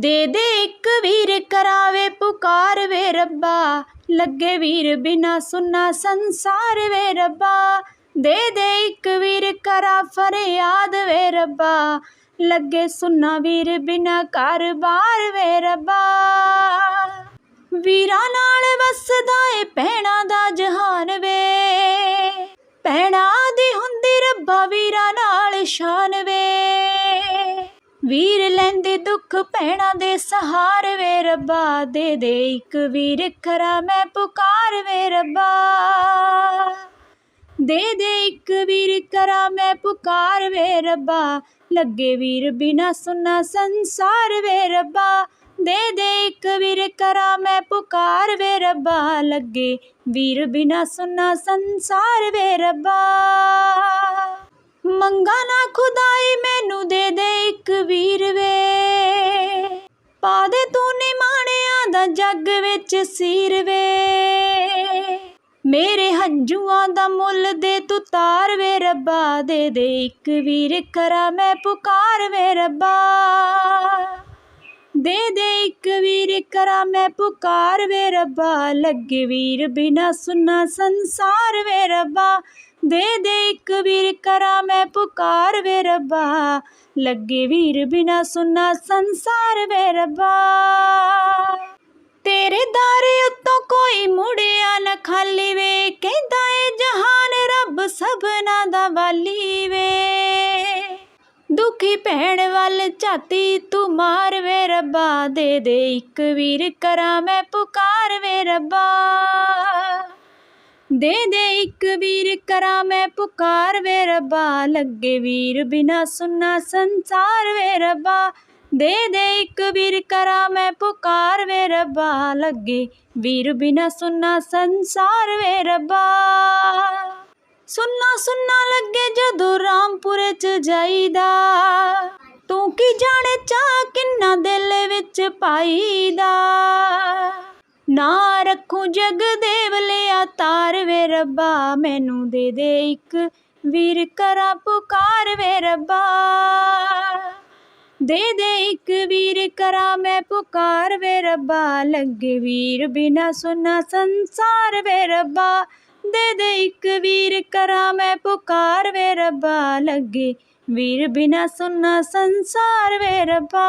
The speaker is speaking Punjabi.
ਦੇ ਦੇ ਇੱਕ ਵੀਰ ਕਰਾਵੇ ਪੁਕਾਰ ਵੇ ਰੱਬਾ। ਲੱਗੇ ਵੀਰ ਬਿਨਾ ਸੁਨਾ ਸੰਸਾਰ ਵੇ ਰੱਬਾ। ਦੇ ਦੇ ਇੱਕ ਵੀਰ ਕਰਾ ਫਰਿਆਦ ਵੇ ਰੱਬਾ। ਲੱਗੇ ਸੁਨਾ ਵੀਰ ਬਿਨਾ ਘਰ-ਬਾਰ ਵੇ ਰੱਬਾ। ਵੀਰਾਂ ਨਾਲ ਵਸਦਾ ਏ ਭੈਣਾਂ ਦਾ ਜਹਾਨ ਵੇ। ਭੈਣਾਂ ਦੀ ਹੁੰਦੀ ਰੱਬਾ ਵੀਰਾਂ ਨਾਲ ਸ਼ਾਨ ਵੇ। ਵੀਰ ਲੈਂਦੇ ਦੁੱਖ ਭੈਣਾਂ ਦੇ ਸਹਾਰ ਵੇ ਰੱਬਾ, ਦੇ ਦੇ ਇੱਕ ਵੀਰ ਖਰਾ ਮੈਂ ਪੁਕਾਰ ਵੇ ਰੱਬਾ। ਦੇ ਦੇ ਇੱਕ ਵੀਰ ਕਰਾ ਮੈਂ ਪੁਕਾਰ ਵੇ ਰੱਬਾ, ਲੱਗੇ ਵੀਰ ਬਿਨਾ ਸੁਨਾ ਸੰਸਾਰ ਵੇ ਰੱਬਾ। ਦੇ ਦੇ ਇੱਕ ਵੀਰ ਕਰਾ ਮੈਂ ਪੁਕਾਰ ਵੇ ਰੱਬਾ, ਲੱਗੇ ਵੀਰ ਬਿਨਾ ਸੁਨਾ ਸੰਸਾਰ ਵੇ ਰੱਬਾ। ਮੰਗਾ ਨਾ ਖੁਦਾਈ ਮੈਨੂੰ ਦੇ ਜੱਗ ਵਿੱਚ ਸੀਰ ਵੇ। ਮੇਰੇ ਹੰਝੂਆਂ ਦਾ ਮੁੱਲ ਦੇ ਤੂੰ ਤਾਰ ਵੇ ਰੱਬਾ, ਦੇ ਦੇ ਇੱਕ ਵੀਰ ਕਰਾ ਮੈਂ ਪੁਕਾਰ ਵੇ ਰੱਬਾ। ਦੇ ਦੇ ਇੱਕ ਵੀਰ ਕਰਾ ਮੈਂ ਪੁਕਾਰ ਵੇ ਰੱਬਾ, ਲੱਗੇ ਵੀਰ ਬਿਨਾ ਸੁਨਾ ਸੰਸਾਰ ਵੇ ਰੱਬਾ। ਦੇ ਦੇ ਇੱਕ ਵੀਰ ਕਰਾ ਮੈਂ ਪੁਕਾਰ ਵੇ ਰੱਬਾ, ਲੱਗੇ ਵੀਰ ਬਿਨਾ ਸੁਨਾ ਸੰਸਾਰ ਵੇ ਰੱਬਾ। ਤੇਰੇ ਦਾਰੇ ਉੱਤੋਂ ਕੋਈ ਮੁੜਿਆ ਨਾ ਖਾਲੀ ਵੇ। ਕਹਿੰਦਾ ਏ ਜਹਾਨ ਰੱਬ ਸਭਨਾ ਦਾ ਵਾਲੀ ਵੇ। ਦੁਖੀ ਭੈਣ ਵੱਲ ਝਾਤੀ ਤੂੰ ਮਾਰ ਵੇ ਰੱਬਾ, ਦੇ ਦੇ ਇੱਕ ਵੀਰ ਕਰਾਂ ਮੈਂ ਪੁਕਾਰ ਵੇ ਰੱਬਾ। ਦੇ ਦੇ ਇੱਕ ਵੀਰ ਕਰਾਂ ਮੈਂ ਪੁਕਾਰ ਵੇ ਰੱਬਾ, ਲੱਗੇ ਵੀਰ ਬਿਨਾ ਸੁਨਾ ਸੰਸਾਰ ਵੇ ਰੱਬਾ। ਦੇ ਦੇ ਇੱਕ ਵੀਰ ਕਰਾਂ ਮੈਂ ਪੁਕਾਰ ਵੇ ਰੱਬਾ, ਲੱਗੇ ਵੀਰ ਬਿਨਾ ਸੁਨਾ ਸੰਸਾਰ ਵੇ ਰੱਬਾ। ਸੁਨਾ ਸੁਨਾ ਲੱਗੇ ਜਦੋਂ ਰਾਮਪੁਰੇ ਚ ਜਾਈਦਾ। ਤੂੰ ਕੀ ਜਾਣੇ ਚਾ ਕਿੰਨਾ ਦਿਲ ਵਿੱਚ ਪਾਈਦਾ। ਨਾ ਰੱਖੂ ਜਗ ਦੇਵ ਲਿਆ ਤਾਰ ਵੇ ਰੱਬਾ, ਮੈਨੂੰ ਦੇ ਦੇ ਇੱਕ ਵੀਰ ਕਰਾ ਪੁਕਾਰ ਵੇ ਰੱਬਾ। ਦੇ ਦੇ ਇੱਕ ਵੀਰ ਕਰਾ ਮੈਂ ਪੁਕਾਰ ਵੇ ਰੱਬਾ, ਲੱਗੇ ਵੀਰ ਬਿਨਾ ਸੁਨਾ ਸੰਸਾਰ ਵੇ ਰੱਬਾ। ਦੇ ਦੇ ਇੱਕ ਵੀਰ ਕਰਾ ਮੈਂ ਪੁਕਾਰ ਵੇ ਰੱਬਾ, ਲੱਗੇ ਵੀਰ ਬਿਨਾ ਸੁਨਾ ਸੰਸਾਰ ਵੇ ਰੱਬਾ।